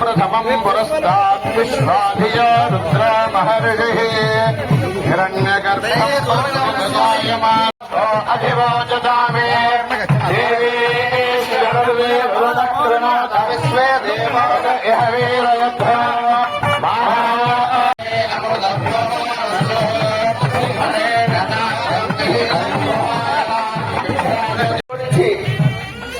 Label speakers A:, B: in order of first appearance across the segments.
A: प्रथमं पुरस्तात् विश्वाधिय रुद्र महर्षिः हिरण्यगर्भजायमानो अधिवोचतामे देवी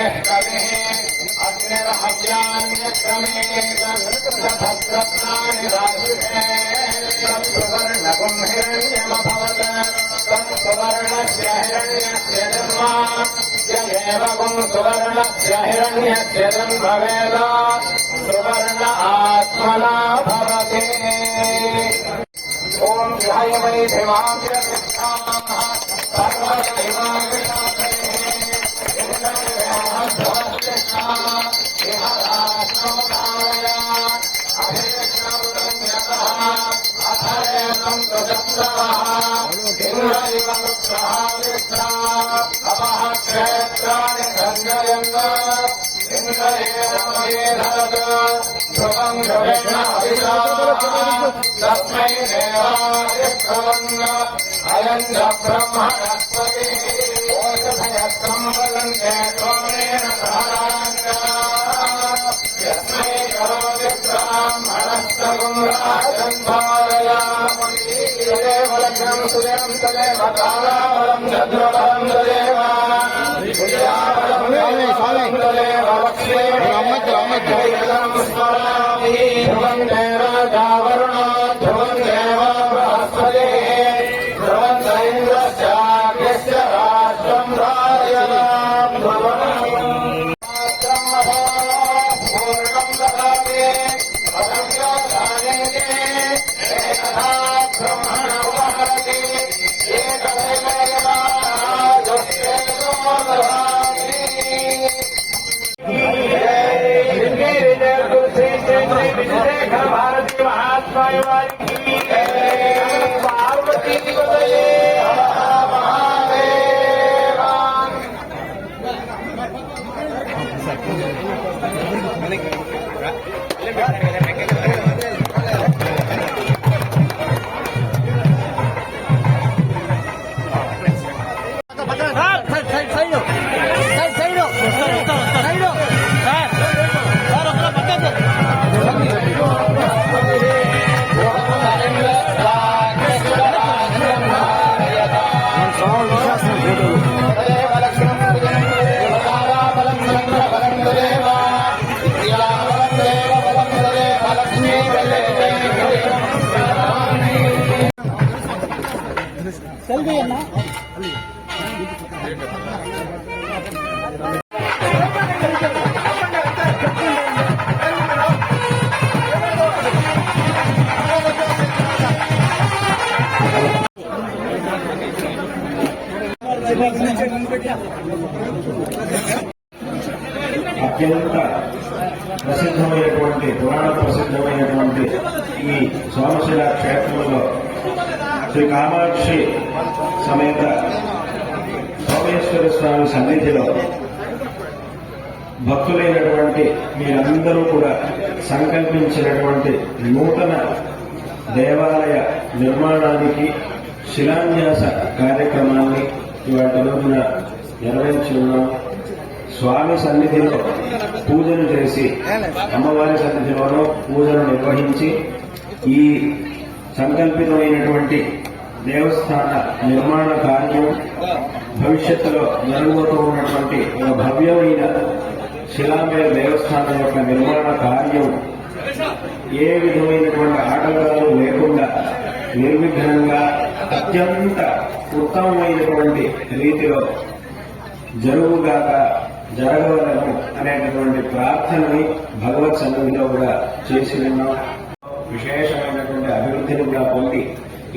B: ہر گن سو جمد آئی می در సువర్ణ ఆత్మనా భవతే ఓం ధ్యాయమై క్షేత్రాన్ని సంజయన్న ధ్రువం ధ్రువేణ తస్మై దేవాయన్న అయం చ బ్రహ్మణస్పతి ఓషధయత్రం వదంతే కోణేన رحمت رحمت శ్రీ శ్రీ విజయశేఖర భారతీ మహాత్మాయ వారికి
C: అత్యంత ప్రసిద్ధమైనటువంటి పురాణ ప్రసిద్ధమైనటువంటి ఈ సోమశిల క్షేత్రంలో శ్రీ కామాక్షి సమేత వెంకటేశ్వర స్వామి సన్నిధిలో భక్తులైనటువంటి మీరందరూ కూడా సంకల్పించినటువంటి నూతన దేవాలయ నిర్మాణానికి శిలాన్యాస కార్యక్రమాన్ని ఇవాటి రోజున నిర్వహించి ఉన్నాం స్వామి సన్నిధిలో పూజలు చేసి అమ్మవారి సన్నిధిలోనూ పూజలు నిర్వహించి ఈ సంకల్పితమైనటువంటి దేవస్థాన నిర్మాణ కార్యం భవిష్యత్తులో జరగబోతూ ఉన్నటువంటి ఒక భవ్యమైన శిలామయ దేవస్థానం యొక్క నిర్మాణ కార్యం ఏ విధమైనటువంటి ఆటంకాలు లేకుండా నిర్విఘ్నంగా అత్యంత ఉత్తమమైనటువంటి రీతిలో జరుగుగాక జరగవలను అనేటటువంటి ప్రార్థనని భగవత్ సన్నిధిలో కూడా చేసి విశేషమైనటువంటి అభివృద్ధిని కూడా పొంది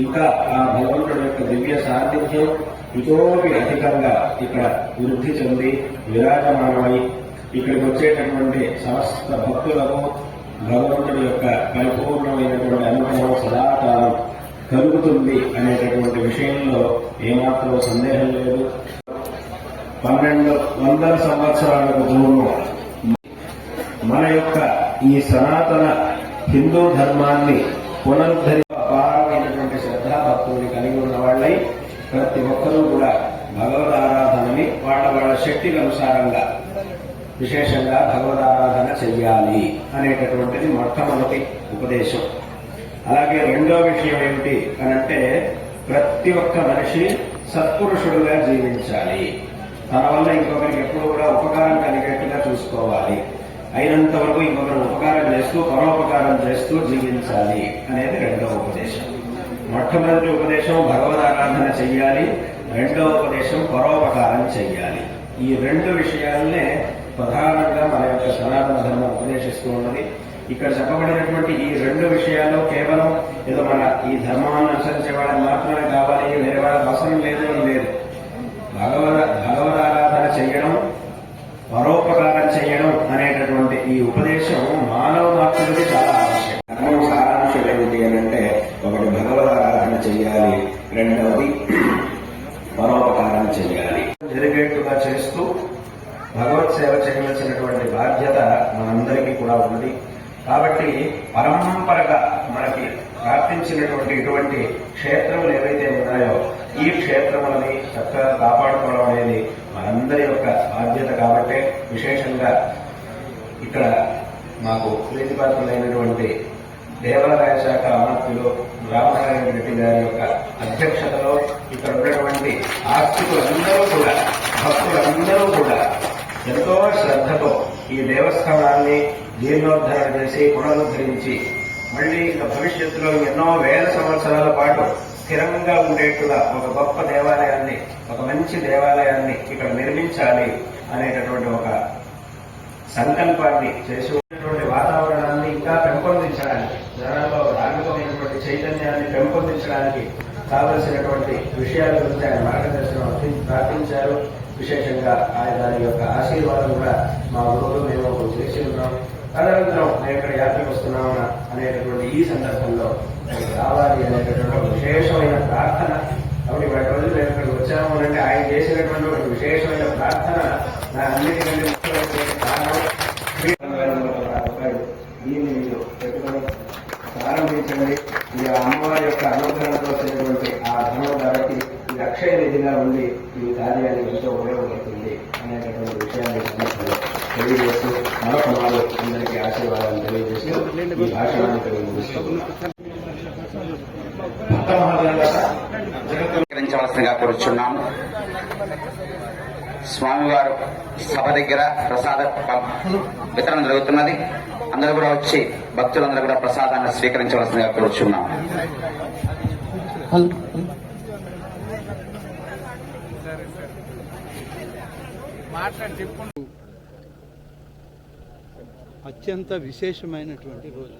C: ఇంకా ఆ భగవంతుడి యొక్క దివ్య సాన్నిధ్యం ఇతోపి అధికంగా ఇక్కడ వృద్ధి చెంది విరాజమానమై ఇక్కడికి వచ్చేటటువంటి సమస్త భక్తులకు భగవంతుడి యొక్క పరిపూర్ణమైనటువంటి అనుభవం సదాకాలం కలుగుతుంది అనేటటువంటి విషయంలో ఏమాత్రం సందేహం లేదు. పన్నెండు వందల సంవత్సరాలకు పూర్వం మన యొక్క ఈ సనాతన హిందూ ధర్మాన్ని పునరుద్ధరి అపారమైనటువంటి శ్రద్ధాభక్తుల్ని కలిగి ఉన్న వాళ్ళై ప్రతి ఒక్కరూ కూడా భగవద్ ఆరాధనని వాళ్ళ వాళ్ళ శక్తికి అనుసారంగా విశేషంగా భగవద్ ఆరాధన చెయ్యాలి అనేటటువంటిది మొట్టమొదటి ఉపదేశం. అలాగే రెండో విషయం ఏమిటి అనంటే ప్రతి ఒక్క మనిషి సత్పురుషుడుగా జీవించాలి. తన వల్ల ఇంకొకరికి ఎప్పుడు కూడా ఉపకారం కలిగేట్టుగా చూసుకోవాలి. అయినంత వరకు ఇంకొకరు ఉపకారం చేస్తూ పరోపకారం చేస్తూ జీవించాలి అనేది రెండవ ఉపదేశం. మొట్టమొదటి ఉపదేశం భగవద్ ఆరాధన చెయ్యాలి. రెండవ ఉపదేశం పరోపకారం చెయ్యాలి. ఈ రెండు విషయాలనే ప్రధానంగా మన యొక్క సనాతన ధర్మం ఉపదేశిస్తూ ఉన్నది. ఇక్కడ చెప్పబడినటువంటి ఈ రెండు విషయాల్లో కేవలం ఏదో మన ఈ ధర్మాన్ని అనుసరించే వాళ్ళకి మాత్రమే కావాలి వేరే వాళ్ళకి అవసరం లేదు అని లేదు. భగవద భగవద్ ఆరాధన చేయడం పరోపకారం చేయడం అనేటటువంటి ఈ ఉపదేశం మానవ మాత్రుడికి చాలా ఆవశ్యకం. ధర్మం సారాంశం ఏమిటి అని అంటే ఒకటి భగవద్ ఆరాధన చేయాలి రెండవది పరోపకారం చేయాలి జరిగేట్టుగా చేస్తూ భగవత్ సేవ చేయవలసినటువంటి బాధ్యత మనందరికీ కూడా ఉన్నది. కాబట్టి పరంపరగా మనకి ప్రార్థించినటువంటి ఇటువంటి క్షేత్రములు ఏవైతే ఉన్నాయో ఈ క్షేత్రములని చక్కగా కాపాడుకోవడం అనేది మనందరి యొక్క బాధ్యత కాబట్టే విశేషంగా ఇక్కడ మాకు ప్రీతిపాత్రులైనటువంటి దేవాదాయ శాఖ అమర్తులు రామనారాయణ రెడ్డి గారి యొక్క అధ్యక్షతలో ఇక్కడ ఉన్నటువంటి ఆస్తికులందరూ కూడా భక్తులందరూ కూడా శ్రద్ధతో ఈ దేవస్థానాన్ని జీర్ణోద్ధరణ చేసి పునరుద్ధరించి మళ్ళీ ఇక భవిష్యత్తులో ఎన్నో వేల సంవత్సరాల పాటు స్థిరంగా ఉండేట్టుగా ఒక గొప్ప దేవాలయాన్ని ఒక మంచి దేవాలయాన్ని ఇక్కడ నిర్మించాలి అనేటటువంటి ఒక సంకల్పాన్ని చేసి వాతావరణాన్ని ఇంకా పెంపొందించడానికి జనాల్లో రాగమైనటువంటి చైతన్యాన్ని పెంపొందించడానికి కావలసినటువంటి విషయాల గురించి ఆయన మార్గదర్శనం ప్రార్థించారు. విశేషంగా ఆయన దాని యొక్క ఆశీర్వాదం కూడా మా గురువులు మేము చేసి ఉన్నాం. తదనంతరం మేము ఇక్కడ యాత్రకు వస్తున్నామన్న అనేటటువంటి ఈ సందర్భంలో రావాలి అనేటటువంటి ఒక విశేషమైన ప్రార్థన. కాబట్టి వాటి రోజులు మేము ఇక్కడికి వచ్చాము అంటే ఆయన చేసినటువంటి ఒక విశేషమైన ప్రార్థన నా అన్నిటికంటే ముఖ్యమైన కారణం. రూపాయలు దీన్ని మీరు పెట్టుకుని ప్రారంభించండి. ఈ అమ్మవారి యొక్క అనుగ్రహంతో వచ్చినటువంటి ఆ ధనం కాబట్టి అక్షయ నిధిగా ఉండి ఈ కార్యానికి ఎంతో ఉపయోగపడుతుంది అనేటటువంటి విషయాన్ని తెలియజేస్తూ మరొక మారు అందరికీ ఆశీర్వాదాలు తెలియజేస్తూ ఈ జగత్తు
A: స్వీకరించవలసిందిగా కోరుచున్నాము. స్వామివారు సభ దగ్గర ప్రసాద వితరణ జరుగుతున్నది. అందరూ కూడా వచ్చి భక్తులందరూ కూడా ప్రసాదాన్ని స్వీకరించవలసిందిగా కోరుచున్నాం
D: అత్యంత విశేషమైనటువంటి రోజు.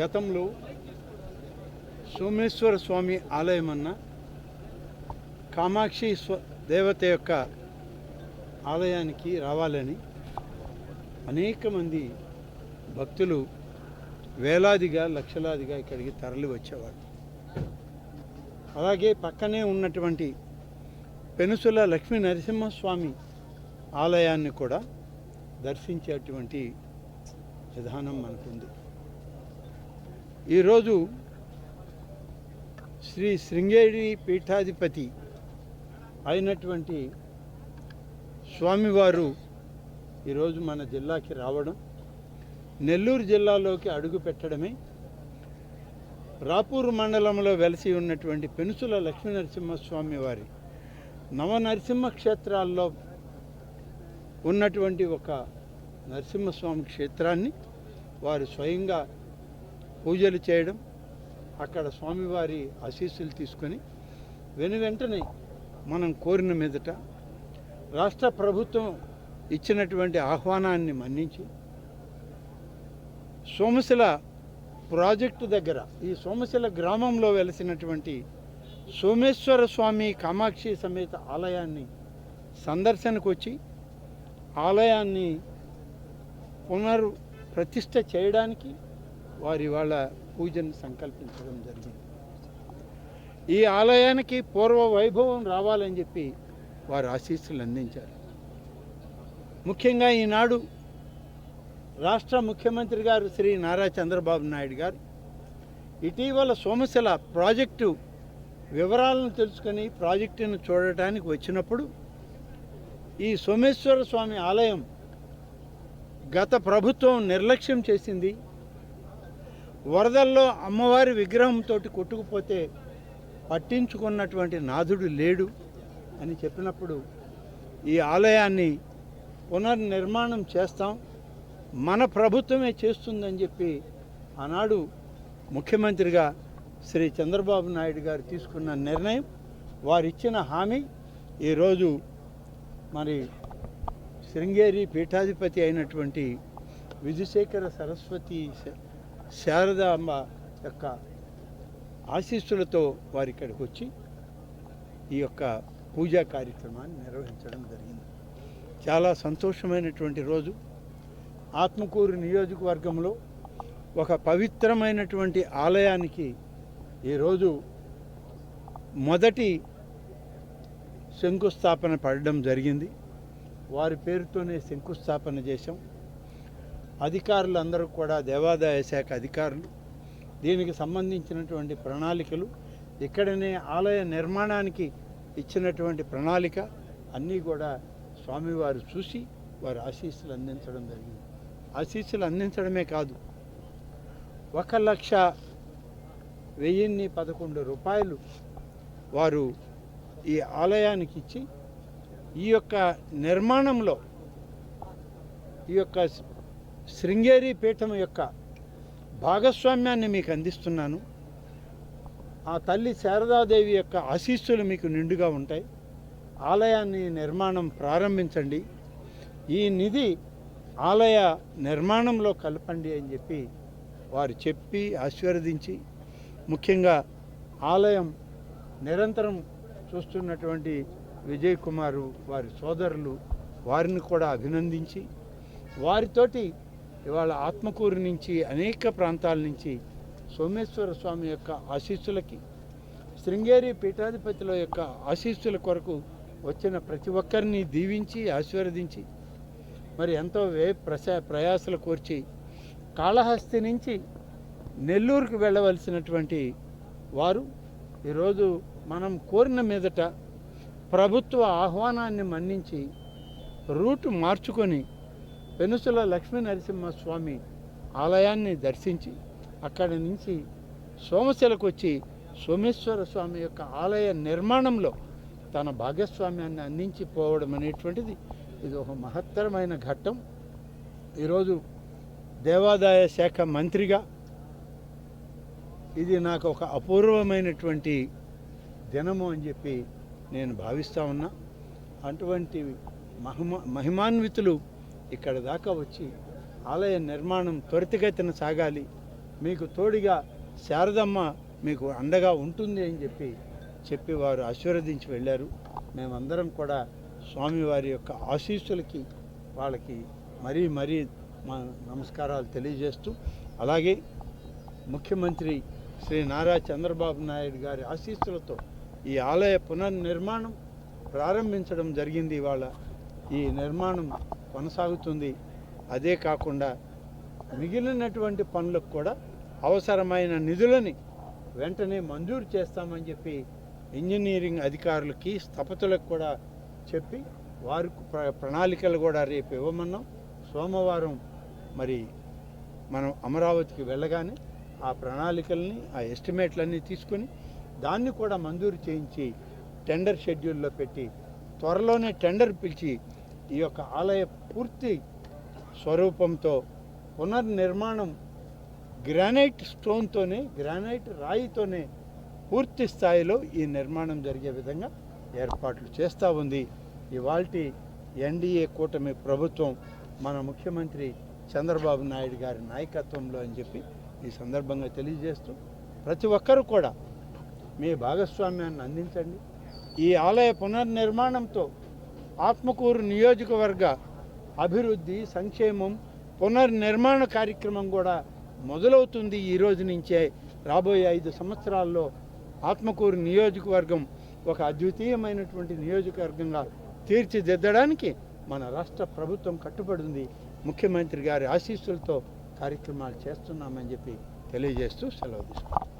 D: గతంలో సోమేశ్వర స్వామి ఆలయం అన్న కామాక్షి స్వ దేవత యొక్క ఆలయానికి రావాలని అనేక మంది భక్తులు వేలాదిగా లక్షలాదిగా ఇక్కడికి తరలి వచ్చేవాళ్ళు అలాగే పక్కనే ఉన్నటువంటి పెనుసుల లక్ష్మీ నరసింహస్వామి ఆలయాన్ని కూడా దర్శించేటువంటి విధానం మనకుంది. ఈరోజు శ్రీ శృంగేరి పీఠాధిపతి అయినటువంటి స్వామివారు ఈరోజు మన జిల్లాకి రావడం నెల్లూరు జిల్లాలోకి అడుగు పెట్టడమే రాపూర్ మండలంలో వెలసి ఉన్నటువంటి పెనుసుల లక్ష్మీ నరసింహస్వామి వారి నవనరసింహ క్షేత్రాల్లో ఉన్నటువంటి ఒక నరసింహస్వామి క్షేత్రాన్ని వారు స్వయంగా పూజలు చేయడం అక్కడ స్వామివారి ఆశీస్సులు తీసుకొని వెను వెంటనే మనం కోరిన మీదట రాష్ట్ర ప్రభుత్వం ఇచ్చినటువంటి ఆహ్వానాన్ని మన్నించి సోమశిల ప్రాజెక్టు దగ్గర ఈ సోమశిల గ్రామంలో వెలసినటువంటి సోమేశ్వర స్వామి కామాక్షి సమేత ఆలయాన్ని సందర్శనకు వచ్చి ఆలయాన్ని పునర్ ప్రతిష్ట చేయడానికి వారి వాళ్ళ పూజను సంకల్పించడం జరిగింది. ఈ ఆలయానికి పూర్వ వైభవం రావాలని చెప్పి వారు ఆశీస్సులు అందించారు. ముఖ్యంగా ఈనాడు రాష్ట్ర ముఖ్యమంత్రి గారు శ్రీ నారా చంద్రబాబు నాయుడు గారు ఇటీవల సోమశిల ప్రాజెక్టు వివరాలను తెలుసుకొని ప్రాజెక్టును చూడటానికి వచ్చినప్పుడు ఈ సోమేశ్వర స్వామి ఆలయం గత ప్రభుత్వం నిర్లక్ష్యం చేసింది. వరదల్లో అమ్మవారి విగ్రహంతో కొట్టుకుపోతే పట్టించుకున్నటువంటి నాథుడు లేడు అని చెప్పినప్పుడు ఈ ఆలయాన్ని పునర్నిర్మాణం చేస్తాం. మన ప్రభుత్వమే చేస్తుందని చెప్పి ఆనాడు ముఖ్యమంత్రిగా శ్రీ చంద్రబాబు నాయుడు గారు తీసుకున్న నిర్ణయం వారిచ్చిన హామీ ఈరోజు మరి శృంగేరి పీఠాధిపతి అయినటువంటి విధుశేఖర సరస్వతి శారదాంబ యొక్క ఆశీస్సులతో వారి ఇక్కడికి వచ్చి ఈ యొక్క పూజా కార్యక్రమాన్ని నిర్వహించడం జరిగింది. చాలా సంతోషమైనటువంటి రోజు. ఆత్మకూరు నియోజకవర్గంలో ఒక పవిత్రమైనటువంటి ఆలయానికి ఈరోజు మొదటి శంకుస్థాపన పడడం జరిగింది. వారి పేరుతోనే శంకుస్థాపన చేశాం. అధికారులందరూ కూడా దేవాదాయ శాఖ అధికారులు దీనికి సంబంధించినటువంటి ప్రణాళికలు ఇక్కడనే ఆలయ నిర్మాణానికి ఇచ్చినటువంటి ప్రణాళిక అన్నీ కూడా స్వామివారు చూసి వారు ఆశీస్సులు అందించడం జరిగింది. ఆశీస్సులు అందించడమే కాదు. ఒక లక్ష వెయ్యిన్ని పదకొండు రూపాయలు వారు ఈ ఆలయానికి ఇచ్చి ఈ యొక్క నిర్మాణంలో ఈ యొక్క శృంగేరి పీఠం యొక్క భాగస్వామ్యాన్ని మీకు అందిస్తున్నాను. ఆ తల్లి శారదాదేవి యొక్క ఆశీస్సులు మీకు నిండుగా ఉంటాయి. ఆలయాన్ని నిర్మాణం ప్రారంభించండి. ఈ నిధి ఆలయ నిర్మాణంలో కలపండి అని చెప్పి వారు చెప్పి ఆశీర్వదించి ముఖ్యంగా ఆలయం నిరంతరం చూస్తున్నటువంటి విజయ్ కుమారు వారి సోదరులు వారిని కూడా అభినందించి వారితోటి ఇవాళ ఆత్మకూరు నుంచి అనేక ప్రాంతాల నుంచి సోమేశ్వర స్వామి యొక్క ఆశీస్సులకి శృంగేరి పీఠాధిపతుల యొక్క ఆశీస్సుల కొరకు వచ్చిన ప్రతి ఒక్కరిని దీవించి ఆశీర్వదించి మరి ఎంతో వే ప్రసా ప్రయాసలు కోర్చి కాళహస్తి నుంచి నెల్లూరుకు వెళ్ళవలసినటువంటి వారు ఈరోజు మనం కోరిన మీదట ప్రభుత్వ ఆహ్వానాన్ని మన్నించి రూటు మార్చుకొని పెనుసుల లక్ష్మీ నరసింహస్వామి ఆలయాన్ని దర్శించి అక్కడి నుంచి సోమశిలకు వచ్చి సోమేశ్వర స్వామి యొక్క ఆలయ నిర్మాణంలో తన భాగస్వామ్యాన్ని అందించి పోవడం అనేటువంటిది ఇది ఒక మహత్తరమైన ఘట్టం. ఈరోజు దేవాదాయ శాఖ మంత్రిగా ఇది నాకు ఒక అపూర్వమైనటువంటి దినము అని చెప్పి నేను భావిస్తూ ఉన్నా. అటువంటి మహిమ మహిమాన్వితులు ఇక్కడ దాకా వచ్చి ఆలయ నిర్మాణం త్వరితగతిన సాగాలి. మీకు తోడిగా శారదమ్మ మీకు అండగా ఉంటుంది అని చెప్పి చెప్పి వారు ఆశీర్వదించి వెళ్ళారు. మేమందరం కూడా స్వామివారి యొక్క ఆశీస్సులకి వాళ్ళకి మరీ మరీ మా నమస్కారాలు తెలియజేస్తూ అలాగే ముఖ్యమంత్రి శ్రీ నారా చంద్రబాబు నాయుడు గారి ఆశీస్సులతో ఈ ఆలయ పునర్నిర్మాణం ప్రారంభించడం జరిగింది. ఇవాళ ఈ నిర్మాణం కొనసాగుతుంది. అదే కాకుండా మిగిలినటువంటి పనులకు కూడా అవసరమైన నిధులని వెంటనే మంజూరు చేస్తామని చెప్పి ఇంజనీరింగ్ అధికారులకి స్థపతులకు కూడా చెప్పి వారికి ప్ర- ప్రణాళికలు కూడా రేపు ఇవ్వమన్నాం. సోమవారం మరి మనం అమరావతికి వెళ్ళగానే ఆ ప్రణాళికల్ని ఆ ఎస్టిమేట్లన్నీ తీసుకొని దాన్ని కూడా మంజూరు చేయించి టెండర్ షెడ్యూల్లో పెట్టి త్వరలోనే టెండర్ పిలిచి ఈ యొక్క ఆలయ పూర్తి స్వరూపంతో పునర్నిర్మాణం గ్రానైట్ స్టోన్తోనే గ్రానైట్ రాయితోనే పూర్తి స్థాయిలో ఈ నిర్మాణం జరిగే విధంగా ఏర్పాట్లు చేస్తూ ఉంది. ఇవాల్టి ఎన్డీఏ కూటమి ప్రభుత్వం మన ముఖ్యమంత్రి చంద్రబాబు నాయుడు గారి నాయకత్వంలో అని చెప్పి ఈ సందర్భంగా తెలియజేస్తూ ప్రతి ఒక్కరూ కూడా మీ భాగస్వామ్యాన్ని అందించండి. ఈ ఆలయ పునర్నిర్మాణంతో ఆత్మకూరు నియోజకవర్గ అభివృద్ధి సంక్షేమం పునర్నిర్మాణ కార్యక్రమం కూడా మొదలవుతుంది ఈ రోజు నుంచే. రాబోయే ఐదు సంవత్సరాల్లో ఆత్మకూరు నియోజకవర్గం ఒక అద్వితీయమైనటువంటి నియోజకవర్గంగా తీర్చిదిద్దడానికి మన రాష్ట్ర ప్రభుత్వం కట్టుబడి ఉంది ముఖ్యమంత్రి గారి ఆశీస్సులతో కార్యక్రమాలు చేస్తున్నామని చెప్పి తెలియజేస్తూ సెలవు తీసుకున్నాం